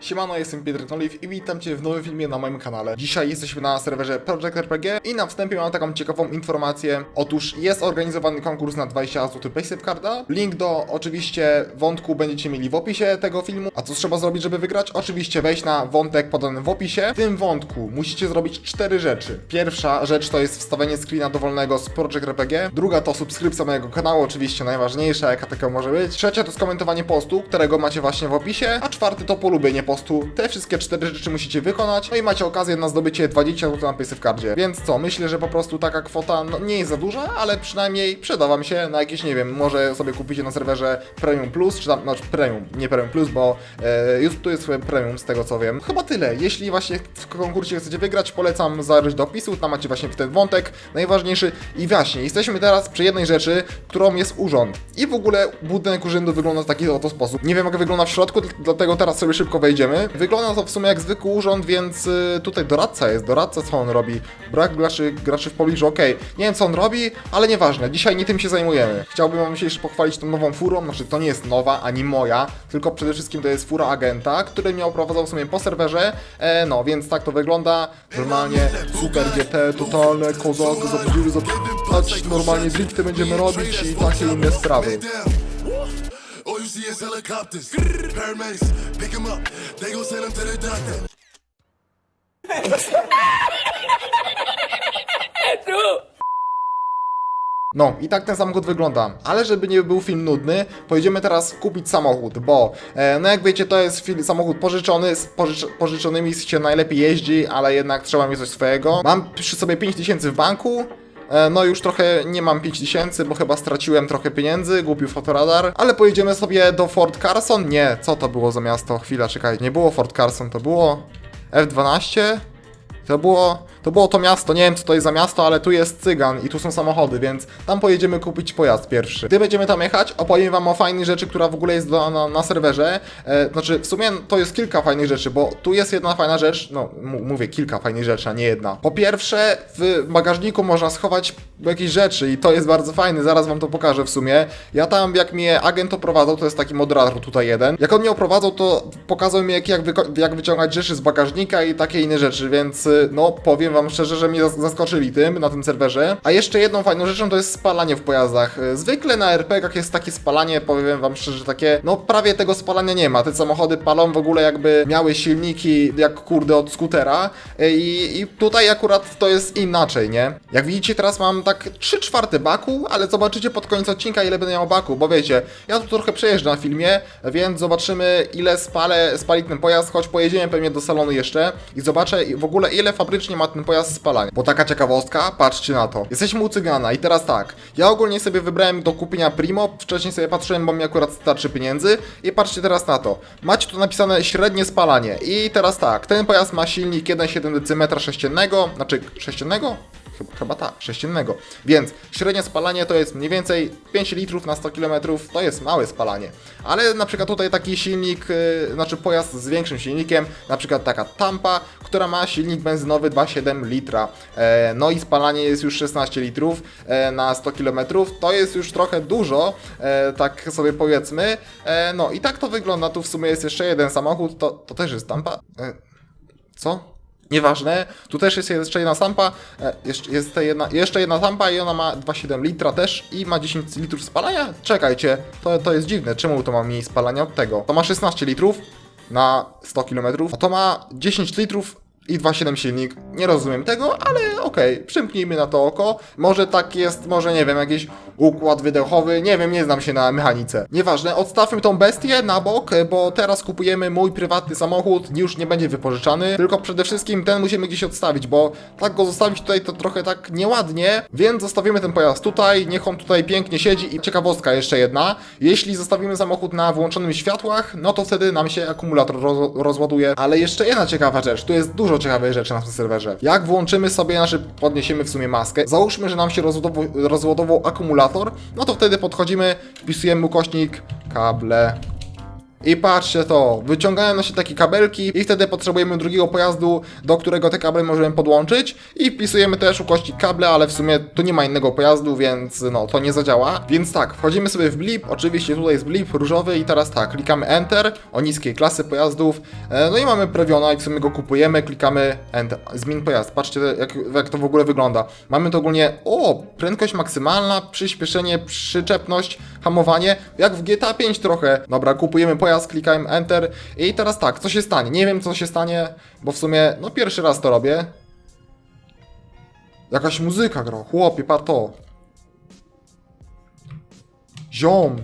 Siemano, jestem Piotr Knoliw i witam Cię w nowym filmie na moim kanale. Dzisiaj jesteśmy na serwerze Project RPG i na wstępie mam taką ciekawą informację. Otóż jest organizowany konkurs na 20 zł Paysafe Carda. Link do oczywiście wątku będziecie mieli w opisie tego filmu. A co trzeba zrobić, żeby wygrać? Oczywiście wejść na wątek podany w opisie. W tym wątku musicie zrobić cztery rzeczy. Pierwsza rzecz to jest wstawienie screena dowolnego z Project RPG. Druga to subskrypcja mojego kanału, oczywiście najważniejsza, jaka taka może być. Trzecia to skomentowanie postu, którego macie właśnie w opisie. A czwarty to polubienie postu. Te wszystkie cztery rzeczy musicie wykonać. No i macie okazję na zdobycie 20 zł na Paysafe Cardzie. Więc co, myślę, że po prostu taka kwota no, nie jest za duża, ale przynajmniej przyda wam się na jakieś, nie wiem, może sobie kupicie na serwerze Premium Plus, czy tam, znaczy Premium, nie Premium Plus, bo e, już tu jest Premium z tego co wiem. Chyba tyle. Jeśli właśnie w konkursie chcecie wygrać, polecam zajrzeć do opisu, tam macie właśnie ten wątek najważniejszy. I właśnie, jesteśmy teraz przy jednej rzeczy, którą jest urząd. I w ogóle budynek urzędu wygląda w taki oto sposób. Nie wiem jak wygląda w środku, dl- dlatego teraz sobie szybko wejdziemy. Wygląda to w sumie jak zwykły urząd, więc y, tutaj doradca jest. Doradca co on robi? Brak graczy, graczy w pobliżu, okej. Nie wiem co on robi, ale nieważne. Dzisiaj nie tym się zajmujemy. Chciałbym wam się jeszcze pochwalić tą nową furą. Znaczy to nie jest nowa, ani moja, tylko przede wszystkim to jest fura agenta, który mnie oprowadzał w sumie po serwerze. E, no, więc tak to wygląda. Normalnie super GT, totalne kozak, zobaczymy, zobaczyć, normalnie drifty będziemy robić i takie inne sprawy. All you see is helicopters. Paramedics, pick him up. They gon' send him to the doctor. No i tak ten samochód wygląda. Ale żeby nie był film nudny, pojedziemy teraz kupić samochód, bo e, no jak wiecie, to jest film, samochód pożyczony, z pożycz, pożyczonymi się najlepiej jeździ, ale jednak trzeba mieć coś swojego. Mam przy sobie 5000 w banku. E, No już trochę nie mam 5000, bo chyba straciłem trochę pieniędzy, głupi fotoradar, ale pojedziemy sobie do Fort Carson. Nie, co to było za miasto? Chwila, czekaj, nie było Fort Carson, to było F12? To było, to było to miasto, nie wiem co to jest za miasto, ale tu jest cygan i tu są samochody, więc tam pojedziemy kupić pojazd pierwszy. Gdy będziemy tam jechać, opowiem wam o fajnej rzeczy, która w ogóle jest do, na, serwerze. E, znaczy, w sumie to jest kilka fajnych rzeczy, bo tu jest jedna fajna rzecz, no mówię kilka fajnych rzeczy, a nie jedna. Po pierwsze, w bagażniku można schować jakieś rzeczy i to jest bardzo fajne, zaraz wam to pokażę w sumie. Ja tam, jak mnie agent oprowadzał, to jest taki moderator tutaj jeden, jak on mnie oprowadzał, to pokazał mi jak, jak, jak wyciągać rzeczy z bagażnika i takie inne rzeczy, więc no powiem wam szczerze, że mnie zas- zaskoczyli tym na tym serwerze. A jeszcze jedną fajną rzeczą to jest spalanie w pojazdach. Y, Zwykle na RPG-ach jest takie spalanie, powiem wam szczerze, takie, no prawie tego spalania nie ma. Te samochody palą w ogóle jakby miały silniki jak kurde od skutera y, i, i tutaj akurat to jest inaczej, nie? Jak widzicie teraz mam tak 3 czwarte baku, ale zobaczycie pod koniec odcinka ile będę miał baku, bo wiecie, ja tu trochę przejeżdżam na filmie, więc zobaczymy ile spalę, spali ten pojazd, choć pojedziemy pewnie do salonu jeszcze i zobaczę w ogóle ile fabrycznie ma ten pojazd spalania. Bo taka ciekawostka, patrzcie na to. Jesteśmy u cygana i teraz tak, ja ogólnie sobie wybrałem do kupienia Primo, wcześniej sobie patrzyłem, bo mi akurat starczy pieniędzy i patrzcie teraz na to. Macie tu napisane średnie spalanie i teraz tak, ten pojazd ma silnik 1,7 dm sześciennego, znaczy sześciennego? Chyba, tak, sześciennego. Więc średnie spalanie to jest mniej więcej 5 litrów na 100 km, to jest małe spalanie. Ale na przykład tutaj taki silnik, yy, znaczy pojazd z większym silnikiem, na przykład taka Tampa, która ma silnik benzynowy 2,7 litra. E, no i spalanie jest już 16 litrów e, na 100 km, to jest już trochę dużo, e, tak sobie powiedzmy. No i tak to wygląda, tu w sumie jest jeszcze jeden samochód, to, to też jest Tampa. Co? Nieważne, tu też jest jeszcze jedna sampa, e, jeszcze, jest jedna, jeszcze jedna sampa i ona ma 2,7 litra też i ma 10 litrów spalania? Czekajcie, to, to jest dziwne, czemu to ma mniej spalania od tego? To ma 16 litrów na 100 km, a to ma 10 litrów i 2,7 silnik. Nie rozumiem tego, ale okej, przymknijmy na to oko. Może tak jest, może nie wiem, jakiś układ wydechowy, nie wiem, nie znam się na mechanice. Nieważne, odstawmy tą bestię na bok, bo teraz kupujemy mój prywatny samochód, już nie będzie wypożyczany, tylko przede wszystkim ten musimy gdzieś odstawić, bo tak go zostawić tutaj to trochę tak nieładnie, więc zostawimy ten pojazd tutaj, niech on tutaj pięknie siedzi i ciekawostka jeszcze jedna, jeśli zostawimy samochód na włączonym światłach, no to wtedy nam się akumulator roz rozładuje, ale jeszcze jedna ciekawa rzecz, tu jest dużo ciekawych rzeczy na tym serwerze. Jak włączymy sobie, znaczy podniesiemy w sumie maskę, załóżmy, że nam się rozładował, rozładował akumulator, no to wtedy podchodzimy, wpisujemy ukośnik, kable, I patrzcie to, wyciągają nam się takie kabelki i wtedy potrzebujemy drugiego pojazdu, do którego te kable możemy podłączyć i wpisujemy też ukośnik kable, ale w sumie tu nie ma innego pojazdu, więc no to nie zadziała. Więc tak, wchodzimy sobie w blip, oczywiście tutaj jest blip różowy i teraz tak, klikamy enter o niskiej klasy pojazdów, e, no i mamy Previona i w sumie go kupujemy, klikamy enter, zmień pojazd, patrzcie jak, jak to w ogóle wygląda. Mamy to ogólnie, o, prędkość maksymalna, przyspieszenie, przyczepność, hamowanie, jak w GTA 5 trochę. Dobra, kupujemy pojazd, klikamy enter i teraz tak, co się stanie? Nie wiem co się stanie, bo w sumie, no pierwszy raz to robię. Jakaś muzyka gra, chłopie, pa to. Ziom.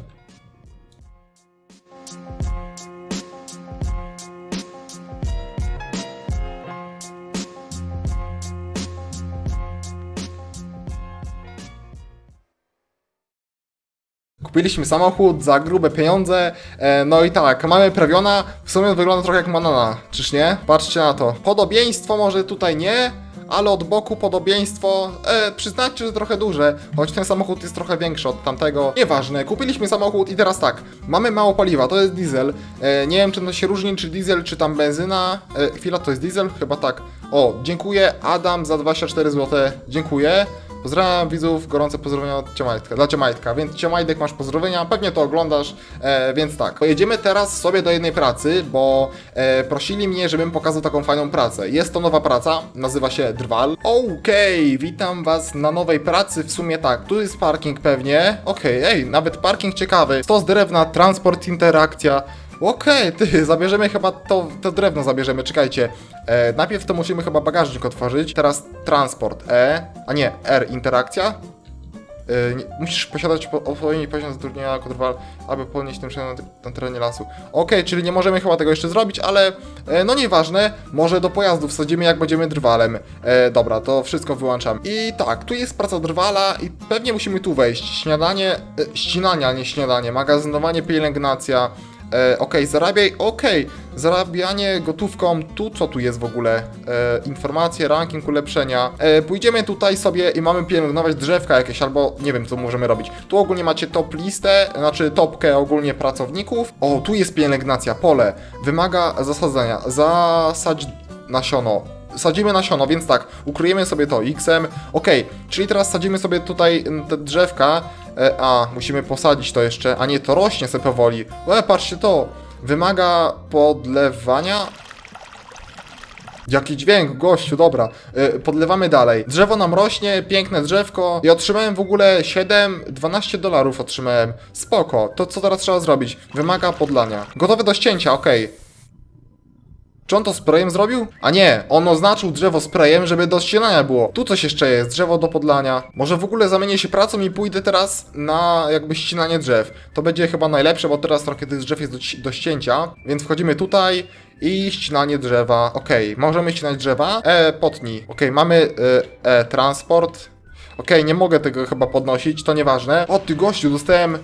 Kupiliśmy samochód za grube pieniądze, e, no i tak, mamy prawiona, w sumie wygląda trochę jak Manana, czyż nie? Patrzcie na to. Podobieństwo może tutaj nie, ale od boku podobieństwo, e, przyznacie, że trochę duże, choć ten samochód jest trochę większy od tamtego. Nieważne, kupiliśmy samochód i teraz tak, mamy mało paliwa, to jest diesel, e, nie wiem czym to się różni, czy diesel, czy tam benzyna, e, chwila, to jest diesel? Chyba tak. O, dziękuję Adam za 24 zł, dziękuję. Pozdrawiam widzów, gorące pozdrowienia od Ciemajtka, dla Ciemajtka, więc Ciemajdek masz pozdrowienia, pewnie to oglądasz, e, więc tak. Pojedziemy teraz sobie do jednej pracy, bo e, prosili mnie, żebym pokazał taką fajną pracę. Jest to nowa praca, nazywa się Drwal. Okej, witam was na nowej pracy, w sumie tak, tu jest parking pewnie, okej, ej, nawet parking ciekawy, stos drewna, transport, interakcja, Okej, ty, zabierzemy chyba to, to drewno zabierzemy, czekajcie. E, najpierw to musimy chyba bagażnik otworzyć, teraz transport E, a nie, R, interakcja. E, nie, musisz posiadać po- odpowiedni poziom zatrudnienia drwal, aby podnieść tym na, na terenie lasu. Okej, czyli nie możemy chyba tego jeszcze zrobić, ale e, no nieważne, może do pojazdu wsadzimy jak będziemy drwalem. E, dobra, to wszystko wyłączam. I tak, tu jest praca drwala i pewnie musimy tu wejść. Śniadanie, e, ścinania, nie śniadanie, magazynowanie, pielęgnacja. E, okej, zarabiaj, okej, zarabianie gotówką, tu co tu jest w ogóle? E, informacje, ranking, ulepszenia. E, pójdziemy tutaj sobie i mamy pielęgnować drzewka jakieś, albo nie wiem co możemy robić. Tu ogólnie macie top listę, znaczy topkę ogólnie pracowników. O, tu jest pielęgnacja, pole. Wymaga zasadzenia. Zasadź nasiono. Sadzimy nasiono, więc tak, ukryjemy sobie to X-em. Okej, czyli teraz sadzimy sobie tutaj te drzewka. E, a, musimy posadzić to jeszcze, a nie, to rośnie sobie powoli. E, patrzcie to, wymaga podlewania. Jaki dźwięk, gościu, dobra. E, podlewamy dalej. Drzewo nam rośnie, piękne drzewko. I otrzymałem w ogóle 7, 12 dolarów otrzymałem. Spoko, to co teraz trzeba zrobić? Wymaga podlania. Gotowe do ścięcia, okej. Czy on to sprayem zrobił? A nie, on oznaczył drzewo sprayem, żeby do ścinania było. Tu coś jeszcze jest, drzewo do podlania. Może w ogóle zamienię się pracą i pójdę teraz na jakby ścinanie drzew. To będzie chyba najlepsze, bo teraz trochę tych drzew jest do, do ścięcia. Więc wchodzimy tutaj i ścinanie drzewa. Okej, możemy ścinać drzewa. E, potnij. Okej, mamy e, e, transport. Okej, nie mogę tego chyba podnosić, to nieważne. O ty gościu, dostałem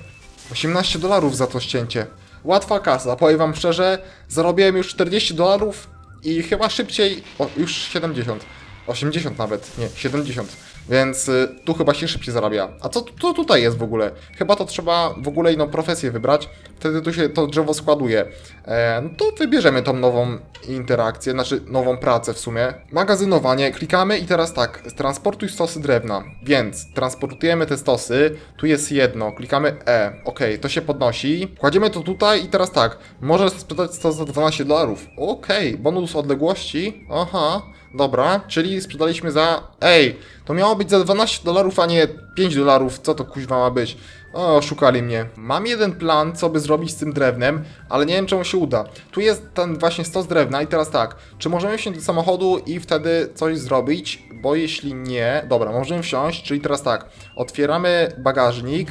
18 dolarów za to ścięcie. Łatwa kasa, powiem wam szczerze, zarobiłem już 40 dolarów i chyba szybciej, o, już 70, 80 nawet, nie, 70, więc y, tu chyba się szybciej zarabia. A co tu tutaj jest w ogóle? Chyba to trzeba w ogóle inną profesję wybrać, wtedy tu się to drzewo składuje. E, no to wybierzemy tą nową interakcję, znaczy nową pracę w sumie. Magazynowanie, klikamy i teraz tak, transportuj stosy drewna, więc transportujemy te stosy, tu jest jedno, klikamy E, ok, to się podnosi, kładziemy to tutaj i teraz tak, możesz sprzedać stos za 12 dolarów, ok, bonus odległości, aha, dobra, czyli sprzedaliśmy za, ej, to miało być za 12 dolarów, a nie 5 dolarów, co to kuźwa ma być? O, oszukali mnie. Mam jeden plan, co by zrobić z tym drewnem, ale nie wiem, on się uda. Tu jest ten właśnie stos drewna i teraz tak, czy możemy wsiąść do samochodu i wtedy coś zrobić? Bo jeśli nie, dobra, możemy wsiąść, czyli teraz tak, otwieramy bagażnik,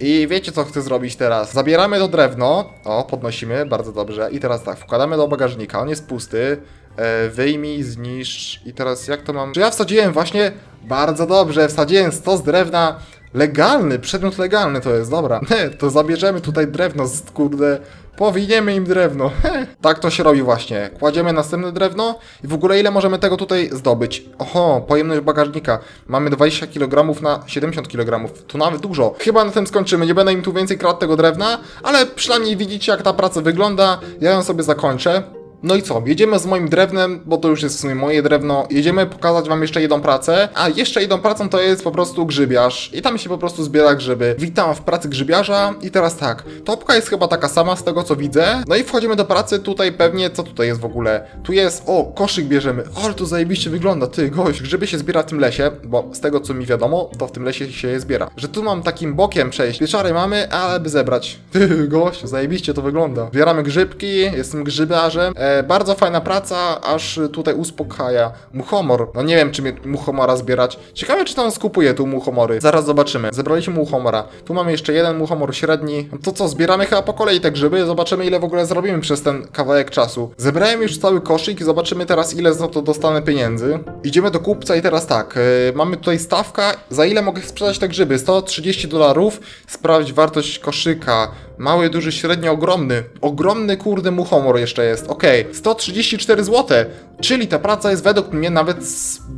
i wiecie co chcę zrobić teraz? Zabieramy to drewno, o, podnosimy, bardzo dobrze. I teraz tak, wkładamy do bagażnika, on jest pusty. E, wyjmij, zniszcz. I teraz jak to mam? Czy ja wsadziłem właśnie? Bardzo dobrze, wsadziłem stos drewna. Legalny, przedmiot legalny to jest, dobra. to zabierzemy tutaj drewno z kurde Powiniemy im drewno. tak to się robi właśnie. Kładziemy następne drewno i w ogóle ile możemy tego tutaj zdobyć? Oho, pojemność bagażnika. Mamy 20 kg na 70 kg. To nawet dużo. Chyba na tym skończymy. Nie będę im tu więcej kradł tego drewna, ale przynajmniej widzicie jak ta praca wygląda. Ja ją sobie zakończę. No i co? Jedziemy z moim drewnem, bo to już jest w sumie moje drewno. Jedziemy pokazać wam jeszcze jedną pracę, a jeszcze jedną pracą to jest po prostu grzybiarz. I tam się po prostu zbiera grzyby. Witam w pracy grzybiarza i teraz tak. Topka jest chyba taka sama z tego co widzę. No i wchodzimy do pracy. Tutaj pewnie, co tutaj jest w ogóle? Tu jest, o, koszyk bierzemy. O, ale to zajebiście wygląda, ty, gość. Grzyby się zbiera w tym lesie, bo z tego co mi wiadomo, to w tym lesie się je zbiera. Że tu mam takim bokiem przejść. Pieczary mamy, ale by zebrać. Ty, gość, zajebiście to wygląda. Zbieramy grzybki, jestem grzybiarzem. E, bardzo fajna praca, aż tutaj uspokaja. Muchomor. No nie wiem, czy mnie muchomora zbierać. Ciekawe, czy tam skupuje tu muchomory. Zaraz zobaczymy. Zebraliśmy muchomora. Tu mamy jeszcze jeden muchomor średni. No to co, zbieramy chyba po kolei te grzyby. Zobaczymy, ile w ogóle zrobimy przez ten kawałek czasu. Zebrałem już cały koszyk i zobaczymy teraz, ile za to dostanę pieniędzy. Idziemy do kupca i teraz tak. e, mamy tutaj stawka. Za ile mogę sprzedać te grzyby? 130 dolarów. Sprawdź wartość koszyka. Mały, duży, średnio, ogromny. Ogromny, kurde, muchomor jeszcze jest. Okej, 134 zł. Czyli ta praca jest według mnie nawet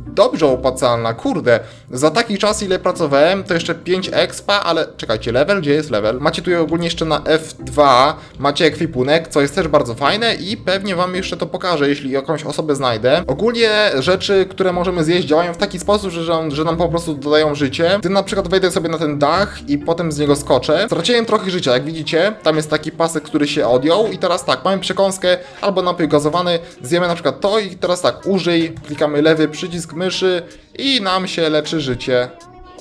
dobrze opłacalna. Kurde, za taki czas, ile pracowałem, to jeszcze 5 expa, ale czekajcie, level? Gdzie jest level? Macie tu ogólnie jeszcze na F2, macie ekwipunek, co jest też bardzo fajne i pewnie wam jeszcze to pokażę, jeśli jakąś osobę znajdę. Ogólnie rzeczy, które możemy zjeść, działają w taki sposób, że, że, nam po prostu dodają życie. Gdy na przykład wejdę sobie na ten dach i potem z niego skoczę, straciłem trochę życia, jak widzicie. Tam jest taki pasek, który się odjął i teraz tak, mamy przekąskę albo napój gazowany, zjemy na przykład to i teraz tak, użyj, klikamy lewy przycisk myszy i nam się leczy życie.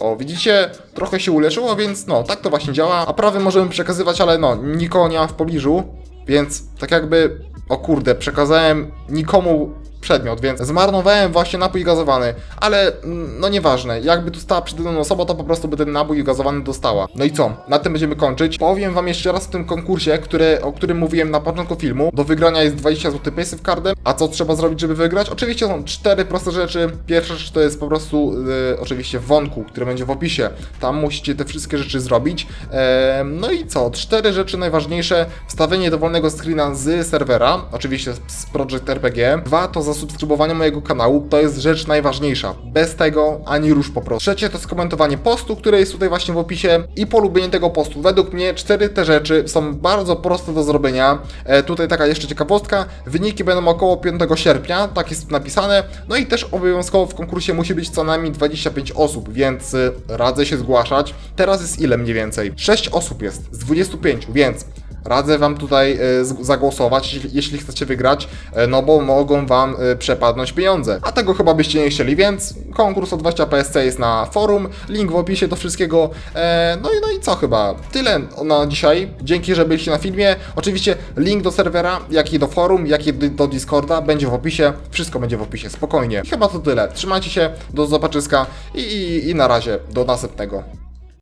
O, widzicie? Trochę się uleczyło, więc no, tak to właśnie działa. A prawy możemy przekazywać, ale no, nikogo nie ma w pobliżu, więc tak jakby, o kurde, przekazałem nikomu przedmiot, więc zmarnowałem właśnie napój gazowany, ale mm, no nieważne, jakby tu stała przede mną osoba, to po prostu by ten napój gazowany dostała. No i co? Na tym będziemy kończyć. Powiem wam jeszcze raz w tym konkursie, który, o którym mówiłem na początku filmu. Do wygrania jest 20 zł passive cardem, a co trzeba zrobić, żeby wygrać? Oczywiście są cztery proste rzeczy. Pierwsza rzecz to jest po prostu yy, oczywiście w wątku, który będzie w opisie. Tam musicie te wszystkie rzeczy zrobić. No i co? Cztery rzeczy najważniejsze. Wstawienie dowolnego screena z serwera, oczywiście z Project RPG. Dwa to zasubskrybowanie mojego kanału, to jest rzecz najważniejsza. Bez tego ani rusz po prostu. Trzecie to skomentowanie postu, które jest tutaj właśnie w opisie i polubienie tego postu. Według mnie cztery te rzeczy są bardzo proste do zrobienia. E, tutaj taka jeszcze ciekawostka. Wyniki będą około 5 sierpnia, tak jest napisane. No i też obowiązkowo w konkursie musi być co najmniej 25 osób, więc y, radzę się zgłaszać. Teraz jest ile mniej więcej? 6 osób jest z 25, więc Radzę wam tutaj e, zagłosować, jeśli, chcecie wygrać, e, no bo mogą wam e, przepadnąć pieniądze. A tego chyba byście nie chcieli, więc konkurs o 20 PSC jest na forum, link w opisie do wszystkiego. No, i, no i co chyba? Tyle na dzisiaj. Dzięki, że byliście na filmie. Oczywiście link do serwera, jak i do forum, jak i do Discorda będzie w opisie. Wszystko będzie w opisie, spokojnie. I chyba to tyle. Trzymajcie się, do zobaczyska i, i, i na razie, do następnego.